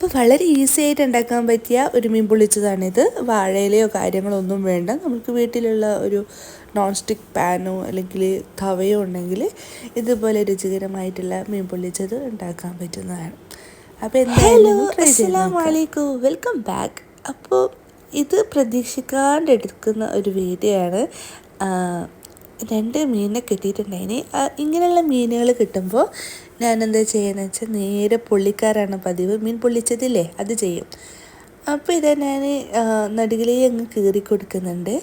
അപ്പോൾ വളരെ ഈസി ആയിട്ട് ഉണ്ടാക്കാൻ പറ്റിയ ഒരു മീൻ പൊള്ളിച്ചതാണിത്. വാഴയിലയോ കാര്യങ്ങളോ ഒന്നും വേണ്ട. നമുക്ക് വീട്ടിലുള്ള ഒരു നോൺ സ്റ്റിക്ക് പാനോ അല്ലെങ്കിൽ തവയോ ഉണ്ടെങ്കിൽ ഇതുപോലെ രുചികരമായിട്ടുള്ള മീൻ പൊള്ളിച്ചത് ഉണ്ടാക്കാൻ പറ്റുന്നതാണ്. അപ്പോൾ എന്തായാലും വലൈക്കും വെൽക്കം ബാക്ക് അപ്പോൾ ഇത് പ്രതീക്ഷിക്കാണ്ട് എടുക്കുന്ന ഒരു വീഡിയോ ആണ് രണ്ട് മീനിനെ കിട്ടിയിട്ടുണ്ടായിന്. ഇങ്ങനെയുള്ള മീനുകൾ കിട്ടുമ്പോൾ ഞാൻ എന്താ ചെയ്യുന്നത് വെച്ചാൽ നേരെ പൊള്ളിക്കാറാണ് പതിവ്. മീൻ പൊള്ളിച്ചതില്ലേ അത് ചെയ്യും. അപ്പോൾ ഇതാ ഞാൻ നടുകിലേ അങ്ങ് കീറി കൊടുക്കുന്നുണ്ട്.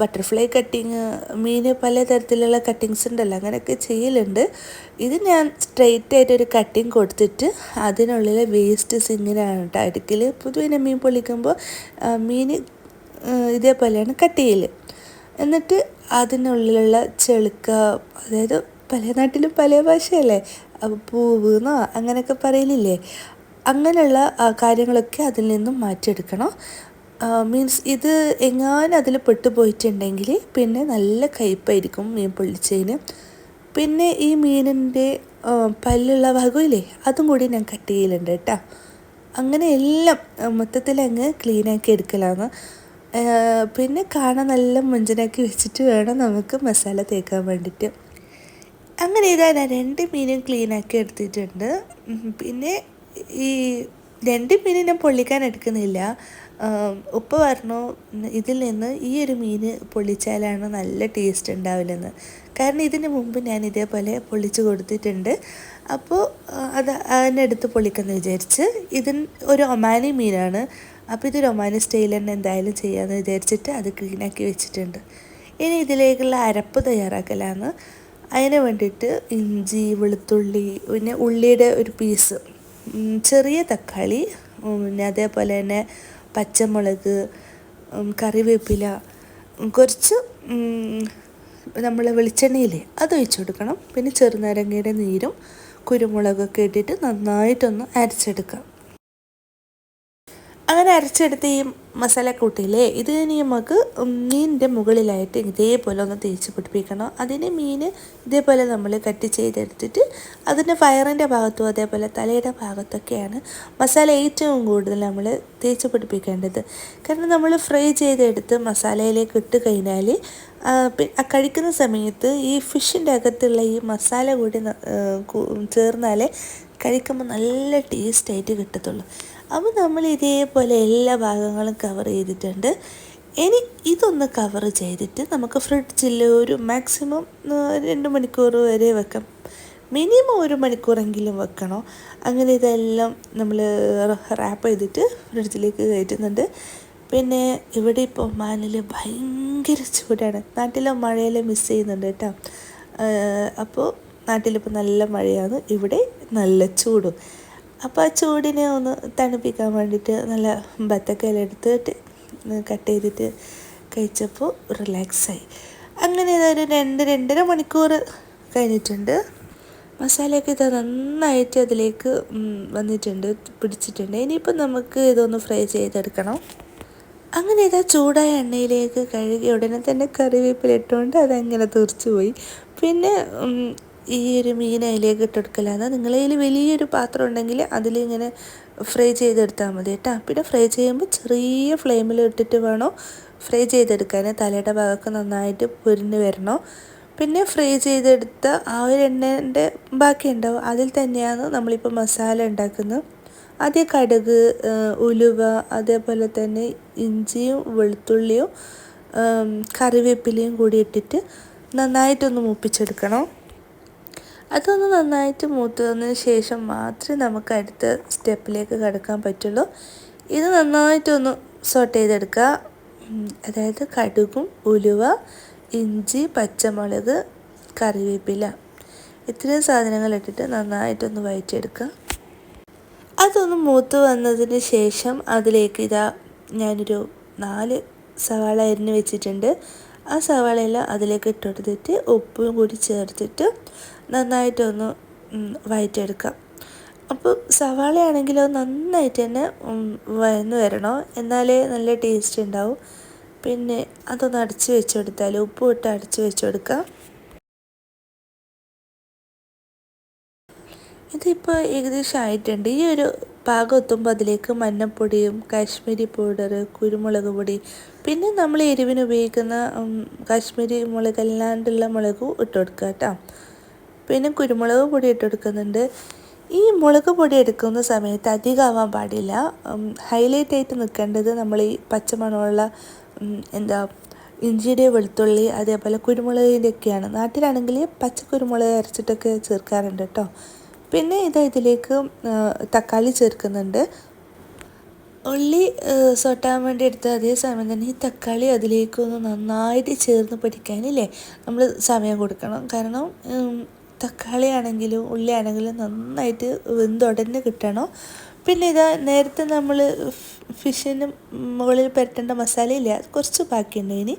ബട്ടർഫ്ലൈ കട്ടിങ് മീൻ പല തരത്തിലുള്ള കട്ടിങ്സ് ഉണ്ടല്ലോ അങ്ങനെയൊക്കെ ചെയ്യലുണ്ട്. ഇത് ഞാൻ സ്ട്രെയിറ്റ് ആയിട്ട് ഒരു കട്ടിങ് കൊടുത്തിട്ട് അതിനുള്ളിലെ വേസ്റ്റ്സ് ഇങ്ങനെയാണ് കേട്ടോ അടുക്കിൽ പൊതുവെ മീൻ പൊള്ളിക്കുമ്പോൾ മീൻ ഇതേപോലെയാണ് കട്ട് ചെയ്യൽ എന്നിട്ട് അതിനുള്ളിലുള്ള ചെളുക്ക അതായത് പല നാട്ടിലും പല ഭാഷയല്ലേ? പൂവ് എന്നോ അങ്ങനെയൊക്കെ പറയലില്ലേ? അങ്ങനെയുള്ള കാര്യങ്ങളൊക്കെ അതിൽ നിന്നും മാറ്റിയെടുക്കണം. മീൻസ് ഇത് എങ്ങാനും അതിൽ പെട്ടുപോയിട്ടുണ്ടെങ്കിൽ പിന്നെ നല്ല കയ്പായിരിക്കും മീൻ പൊള്ളിച്ചതിന്. പിന്നെ ഈ മീനിന്റെ പല്ലുള്ള ഭാഗമില്ലേ അതും കൂടി ഞാൻ കട്ട് ചെയ്യലുണ്ട് കേട്ടോ. അങ്ങനെ എല്ലാം മൊത്തത്തിൽ അങ്ങ് ക്ലീനാക്കി എടുക്കലാണ്. പിന്നെ കാണാൻ നല്ല മുഞ്ചനാക്കി വെച്ചിട്ട് വേണം നമുക്ക് മസാല തേക്കാൻ വേണ്ടിയിട്ട്. അങ്ങനെ ഇതാ ഞാൻ രണ്ട് മീനും ക്ലീനാക്കി എടുത്തിട്ടുണ്ട്. പിന്നെ ഈ രണ്ട് മീനും ഞാൻ പൊള്ളിക്കാൻ എടുക്കുന്നില്ല. ഉപ്പ് പറഞ്ഞു ഇതിൽ നിന്ന് ഈ ഒരു മീൻ പൊള്ളിച്ചാലാണ് നല്ല ടേസ്റ്റ് ഉണ്ടാവില്ലെന്ന്. കാരണം ഇതിന് മുമ്പ് ഞാൻ ഇതേപോലെ പൊള്ളിച്ച് കൊടുത്തിട്ടുണ്ട്. അപ്പോൾ അത് അതിനെടുത്ത് പൊള്ളിക്കാമെന്ന് വിചാരിച്ച് ഇതിന് ഒരു ഒമാനി മീനാണ്. അപ്പോൾ ഇത് ഒമാനി സ്റ്റൈൽ തന്നെ എന്തായാലും ചെയ്യാമെന്ന് വിചാരിച്ചിട്ട് അത് ക്ലീനാക്കി വെച്ചിട്ടുണ്ട്. ഇനി ഇതിലേക്കുള്ള അരപ്പ് തയ്യാറാക്കലാണ്. അതിന് വേണ്ടിയിട്ട് ഇഞ്ചി വെളുത്തുള്ളി പിന്നെ ഉള്ളിയുടെ ഒരു പീസ് ചെറിയ തക്കാളി പിന്നെ അതേപോലെ തന്നെ പച്ചമുളക് കറിവേപ്പില കുറച്ച് നമ്മൾ വെളിച്ചെണ്ണയില്ലേ അത് ഒഴിച്ചു കൊടുക്കണം. പിന്നെ ചെറുനാരങ്ങയുടെ നീരും കുരുമുളകൊക്കെ ഇട്ടിട്ട് നന്നായിട്ടൊന്ന് അരച്ചെടുക്കാം. അരച്ചെടുത്ത ഈ മസാലക്കൂട്ടില്ലേ ഇത് ഇനി നമുക്ക് മീനിന്റെ മുകളിലായിട്ട് ഇതേപോലെ ഒന്ന് തേച്ച് പിടിപ്പിക്കണം. അതിന് മീൻ ഇതേപോലെ നമ്മൾ കട്ട് ചെയ്തെടുത്തിട്ട് അതിന്റെ ഫയറിന്റെ ഭാഗത്തും അതേപോലെ തലയുടെ ഭാഗത്തൊക്കെയാണ് മസാല ഏറ്റവും കൂടുതൽ നമ്മൾ തേച്ച് പിടിപ്പിക്കേണ്ടത്. കാരണം നമ്മൾ ഫ്രൈ ചെയ്തെടുത്ത് മസാലയിലേക്ക് ഇട്ട് കഴിഞ്ഞാൽ കഴിക്കുന്ന സമയത്ത് ഈ ഫിഷിന്റെ അകത്തുള്ള ഈ മസാല കൂടി ചേർന്നാലേ കഴിക്കുമ്പോൾ നല്ല ടേസ്റ്റായിട്ട് കിട്ടത്തുള്ളൂ. അപ്പോൾ നമ്മൾ ഇതേപോലെ എല്ലാ ഭാഗങ്ങളും കവർ ചെയ്തിട്ടുണ്ട്. ഇനി ഇതൊന്ന് കവർ ചെയ്തിട്ട് നമുക്ക് ഫ്രിഡ്ജിൽ ഒരു മാക്സിമം രണ്ട് മണിക്കൂർ വരെ വെക്കാം. മിനിമം ഒരു മണിക്കൂറെങ്കിലും വെക്കണം? അങ്ങനെ ഇതെല്ലാം നമ്മൾ റാപ്പ് ചെയ്തിട്ട് ഫ്രിഡ്ജിലേക്ക് കയറ്റുന്നുണ്ട്. പിന്നെ ഇവിടെ ഇപ്പോൾ മാനിൽ ഭയങ്കര ചൂടാണ്. നാട്ടിലെ മഴയെല്ലാം മിസ് ചെയ്യുന്നുണ്ട് കേട്ടോ. അപ്പോൾ നാട്ടിലിപ്പോൾ നല്ല മഴയാണ്. ഇവിടെ നല്ല ചൂടും. അപ്പോൾ ആ ചൂടിനെ ഒന്ന് തണുപ്പിക്കാൻ വേണ്ടിയിട്ട് നല്ല ബത്തക്കയില എടുത്തിട്ട് കട്ട് ചെയ്തിട്ട് കഴിച്ചപ്പോൾ റിലാക്സായി അങ്ങനെ ഇതൊരു രണ്ട് രണ്ടര മണിക്കൂർ കഴിഞ്ഞിട്ടുണ്ട്. മസാലയൊക്കെ ഇത് നന്നായിട്ട് അതിലേക്ക് വന്നിട്ടുണ്ട് പിടിച്ചിട്ടുണ്ട്. ഇനിയിപ്പോൾ നമുക്ക് ഇതൊന്ന് ഫ്രൈ ചെയ്തെടുക്കണം. അങ്ങനെ ഇതാ ചൂടായ എണ്ണയിലേക്ക് കഴുകി ഉടനെ തന്നെ കറിവേപ്പില ഇട്ടുകൊണ്ട് അതങ്ങനെ തീർച്ചു പോയി. പിന്നെ ഈ ഒരു മീൻ അതിലേക്ക് ഇട്ടെടുക്കലാണ് കയ്യിൽ വലിയൊരു പാത്രം ഉണ്ടെങ്കിൽ അതിലിങ്ങനെ ഫ്രൈ ചെയ്തെടുത്താൽ മതി കേട്ടോ. പിന്നെ ഫ്രൈ ചെയ്യുമ്പോൾ ചെറിയ ഫ്ലെയിമിൽ ഇട്ടിട്ട് വേണം ഫ്രൈ ചെയ്തെടുക്കാൻ. തലയുടെ ഭാഗമൊക്കെ നന്നായിട്ട് പൊരിഞ്ഞ് വരണം. പിന്നെ ഫ്രൈ ചെയ്തെടുത്ത ആ ഒരു എണ്ണേന്റെ ബാക്കി ഉണ്ടാവും അതിൽ തന്നെയാണ് നമ്മളിപ്പോൾ മസാല ഉണ്ടാക്കുന്നത്. ആദ്യം കടുക് ഉലുവ അതേപോലെ തന്നെ ഇഞ്ചിയും വെളുത്തുള്ളിയും കറിവേപ്പിലയും കൂടി ഇട്ടിട്ട് നന്നായിട്ടൊന്ന് മൂപ്പിച്ചെടുക്കണം. അതൊന്ന് നന്നായിട്ട് മൂത്തതിന് ശേഷം മാത്രമേ നമുക്ക് അടുത്ത സ്റ്റെപ്പിലേക്ക് കടക്കാൻ പറ്റുള്ളൂ. ഇത് നന്നായിട്ടൊന്ന് സോട്ട് ചെയ്തെടുക്കുക. അതായത് കടുകും ഉലുവ ഇഞ്ചി പച്ചമുളക് കറിവേപ്പില ഇത്രയും സാധനങ്ങൾ ഇട്ടിട്ട് നന്നായിട്ടൊന്ന് വഴറ്റിയെടുക്കുക. അതൊന്ന് മൂത്ത് വന്നതിന് ശേഷം അതിലേക്ക് ഇതാ ഞാനൊരു നാല് സവാള അരിഞ്ഞ് വെച്ചിട്ടുണ്ട്. ആ സവാളയെല്ലാം അതിലേക്ക് ഇട്ടെടുത്തിട്ട് ഉപ്പും കൂടി ചേർത്തിട്ട് നന്നായിട്ടൊന്ന് ഉം, വഴറ്റിയെടുക്കാം അപ്പോൾ സവാളയാണെങ്കിലോ നന്നായിട്ട് തന്നെ വന്നു വരണോ. എന്നാലേ നല്ല ടേസ്റ്റ് ഉണ്ടാവും. പിന്നെ അതൊന്ന് അടച്ച് വെച്ച് കൊടുത്താൽ ഉപ്പ് ഇട്ട് അടച്ച് വെച്ച് കൊടുക്കാം ഇതിപ്പോൾ ഏകദേശം ആയിട്ടുണ്ട്. ഈ ഒരു പാകം എത്തുമ്പോൾ അതിലേക്ക് മഞ്ഞൾപ്പൊടിയും കാശ്മീരി പൗഡർ കുരുമുളക് പൊടി പിന്നെ നമ്മൾ എരിവിന് ഉപയോഗിക്കുന്ന കാശ്മീരി മുളക് അല്ലാണ്ടുള്ള മുളകും ഇട്ട് കൊടുക്കുക കേട്ടോ. പിന്നെ കുരുമുളക് പൊടി ഇട്ട് കൊടുക്കുന്നുണ്ട് ഈ മുളക് പൊടി എടുക്കുന്ന സമയത്ത് അധികമാവാൻ പാടില്ല. ഹൈലൈറ്റ് ആയിട്ട് നിൽക്കേണ്ടത് നമ്മൾ ഈ പച്ചമണമുള്ള എന്താ ഇഞ്ചിയുടെ വെളുത്തുള്ളി അതേപോലെ കുരുമുളകിന്റെ ഒക്കെയാണ്. നാട്ടിലാണെങ്കിൽ പച്ചക്കുരുമുളക് അരച്ചിട്ടൊക്കെ ചേർക്കാറുണ്ട് കേട്ടോ. പിന്നെ ഇത് ഇതിലേക്ക് തക്കാളി ചേർക്കുന്നുണ്ട്. ഉള്ളി സൊട്ടാൻ വേണ്ടി എടുത്ത അതേ സമയം തന്നെ ഈ തക്കാളി അതിലേക്കൊന്ന് നന്നായിട്ട് ചേർന്ന് പഠിക്കാനില്ലേ നമ്മൾ സമയം കൊടുക്കണം. കാരണം തക്കാളി ആണെങ്കിലും ഉള്ളി ആണെങ്കിലും നന്നായിട്ട് വെന്തുടഞ്ഞ് കിട്ടണം. പിന്നെ ഇതാ നേരത്തെ നമ്മൾ ഫിഷിന് മുകളിൽ പരട്ടേണ്ട മസാലയില്ല കുറച്ച് ബാക്കിയുണ്ട് ഇനി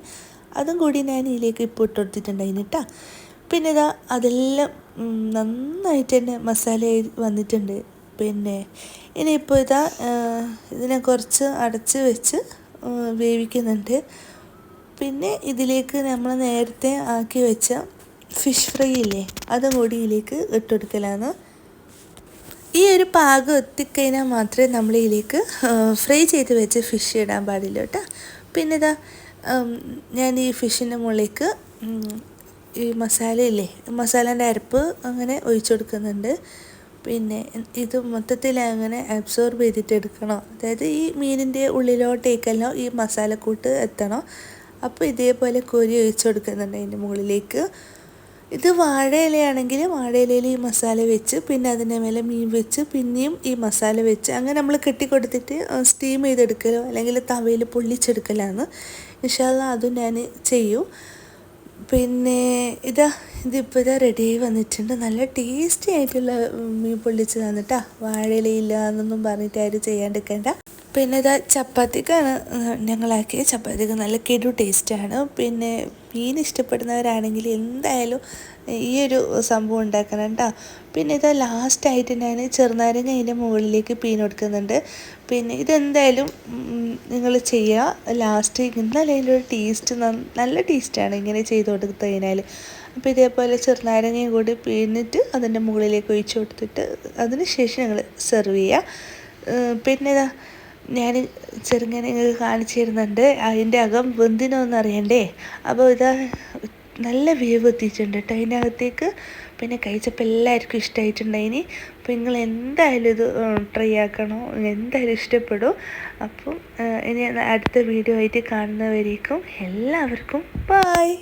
അതും കൂടി ഞാൻ ഇതിലേക്ക് ഇപ്പോൾ ഇട്ട് കൊടുത്തിട്ടുണ്ടായിന് കേട്ടോ പിന്നെ ഇതാ അതെല്ലാം നന്നായിട്ട് തന്നെ മസാല വന്നിട്ടുണ്ട്. പിന്നെ ഇനിയിപ്പോൾ ഇതാ ഇതിനെ കുറച്ച് അടച്ച് വെച്ച് വേവിക്കുന്നുണ്ട്. പിന്നെ ഇതിലേക്ക് നമ്മൾ നേരത്തെ ആക്കി വെച്ച ഫിഷ് ഫ്രൈ ഇല്ലേ അതും കൂടി ഇതിലേക്ക് ഇട്ടുകൊടുക്കലാണ് ഈ ഒരു പാകം എത്തിക്കഴിഞ്ഞാൽ മാത്രമേ നമ്മൾ ഇതിലേക്ക് ഫ്രൈ ചെയ്ത് വെച്ച് ഫിഷ് ഇടാൻ പാടില്ല കേട്ടോ. പിന്നെ ഇതാ ഞാൻ ഈ ഫിഷിന്റെ മുകളിലേക്ക് ഈ മസാല ഇല്ലേ മസാലേന്റെ അരപ്പ് അങ്ങനെ ഒഴിച്ചു കൊടുക്കുന്നുണ്ട് പിന്നെ ഇത് മൊത്തത്തിൽ അങ്ങനെ അബ്സോർബ് ചെയ്തിട്ട് എടുക്കണം അതായത് ഈ മീനിന്റെ ഉള്ളിലോട്ടേക്കെല്ലാം ഈ മസാലക്കൂട്ട് എത്തണം. അപ്പോൾ ഇതേപോലെ കോരി ഒഴിച്ചു കൊടുക്കുന്നുണ്ട് അതിന്റെ മുകളിലേക്ക്. ഇത് വാഴയിലയാണെങ്കിൽ വാഴയിലയിൽ ഈ മസാല വെച്ച് പിന്നെ അതിന്റെ മേലെ മീൻ വെച്ച് പിന്നെയും ഈ മസാല വെച്ച്. അങ്ങനെ നമ്മൾ കെട്ടിക്കൊടുത്തിട്ട് സ്റ്റീം ചെയ്തെടുക്കലോ അല്ലെങ്കിൽ തവയിൽ പൊള്ളിച്ചെടുക്കലാണ്. ഇൻഷാല്ല അതും ഞാൻ ചെയ്യും. പിന്നെ ഇതാ ഇതിപ്പോൾ ഇതാ റെഡി ആയി വന്നിട്ടുണ്ട്. നല്ല ടേസ്റ്റി ആയിട്ടുള്ള മീൻ പൊള്ളിച്ച് തന്നിട്ടാ വാഴയിലയില്ല എന്നൊന്നും പറഞ്ഞിട്ട് ആരും ചെയ്യാണ്ടിരിക്കേണ്ട. പിന്നെ ഇതാ ചപ്പാത്തിക്കാണ് ഞങ്ങളാക്കിയ ചപ്പാത്തിക്ക് നല്ല കെടു ടേസ്റ്റാണ് പിന്നെ മീൻ ഇഷ്ടപ്പെടുന്നവരാണെങ്കിൽ എന്തായാലും ഈ ഒരു സംഭവം ഉണ്ടാക്കണം കേട്ടോ പിന്നെ ഇത് ലാസ്റ്റായിട്ട് ഞാൻ ചെറുനാരങ്ങ അതിന്റെ മുകളിലേക്ക് പീൻ കൊടുക്കുന്നുണ്ട്. പിന്നെ ഇതെന്തായാലും നിങ്ങൾ ചെയ്യുക ലാസ്റ്റ് ഇന്നലെ അതിന്റെ ഒരു ടേസ്റ്റ് നല്ല ടേസ്റ്റാണ് ഇങ്ങനെ ചെയ്ത് കൊടുത്തു അപ്പോൾ ഇതേപോലെ ചെറുനാരങ്ങയും കൂടി പിഴിഞ്ഞിട്ട് അതിന്റെ മുകളിലേക്ക് ഒഴിച്ചു കൊടുത്തിട്ട് അതിന് ശേഷം ഞങ്ങൾ സെർവ് ചെയ്യുക പിന്നെ ഇതാ ഞാൻ ചെറുങ്ങനെ കാണിച്ചു തരുന്നുണ്ട് അതിന്റെ അകം വെന്തിനോന്ന് അറിയണ്ടേ? അപ്പോൾ ഇതാ നല്ല വേവ് എത്തിയിട്ടുണ്ട് കേട്ടോ അതിന്റെ അകത്തേക്ക് പിന്നെ കഴിച്ചപ്പോൾ എല്ലാവർക്കും ഇഷ്ടമായിട്ടുണ്ടായിനി. അപ്പോൾ നിങ്ങൾ എന്തായാലും ഇത് ട്രൈ ആക്കണോ? എന്തായാലും ഇഷ്ടപ്പെടും. അപ്പം ഇനി അടുത്ത വീഡിയോ ആയിട്ട് കാണുന്നവരേക്കും എല്ലാവർക്കും ബായ്